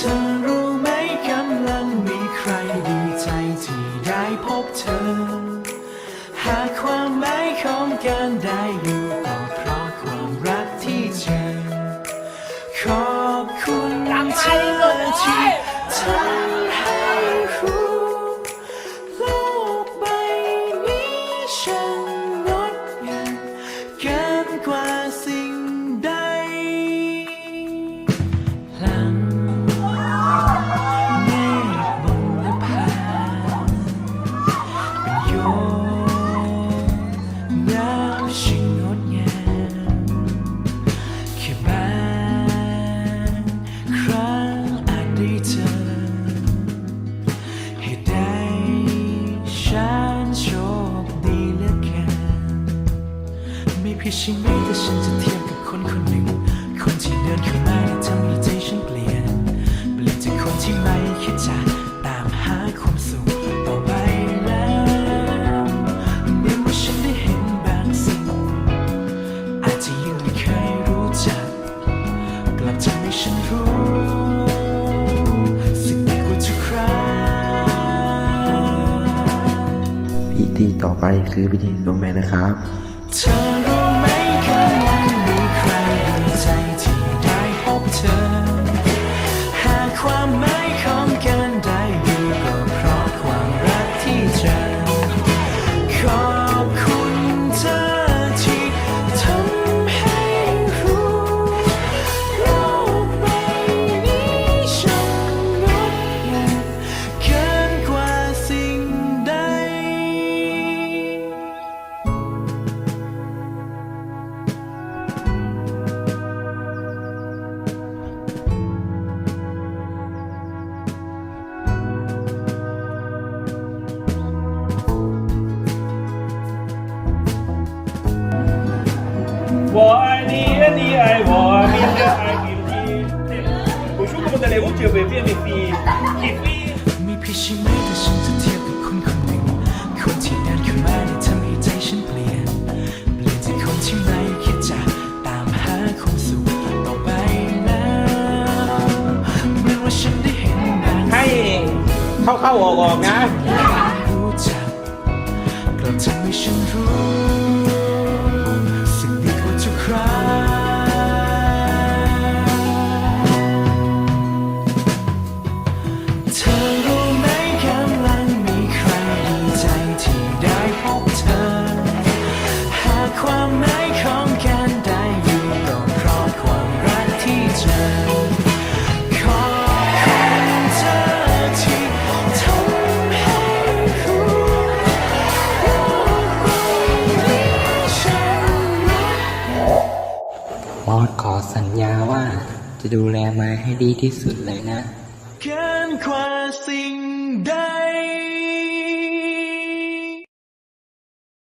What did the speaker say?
ธอรู้ไหมกำลังมีใครดีใจที่ได้พบเธอ หากความหมายของการได้อยู่ก็เพราะความรักที่เจอ ขอบคุณเธอที่ทำ ช่างงดงามแค่บางครั้งอาจได้เจอ ให้ได้ฉันโชคดีเหลือเกินไม่เพียงใช่ไหมแต่ฉันจะเทียบกับคนคนหนึ่ง คนที่เดินเข้ามา ธีต่อไปคือพิธีลงแม่นะครับเธอรู้ไหมกำลังมีใครดีใจที่ได้พบเธอ หากความหมายของ 我爱你，你爱我，明天爱你你。我说过的嘞，我就会变得比比比。 ไม่พี่ใช่ไหมถ้าฉันจะเทียบกับคนคนหนึ่ง คนที่เดินเข้ามาได้ทำให้ใจฉันเปลี่ยน เปลี่ยนจากคนที่ไม่คิดจะตามหาความสุขต่อไปแล้วเหมือนว่าฉันได้เห็นบาง ให้เข้าเข้าออกออกนะ รู้จักกลับทำให้ฉันรู้ อสขอสัญญาว่า จะดูแลมาให้ดีที่สุดเลยนะ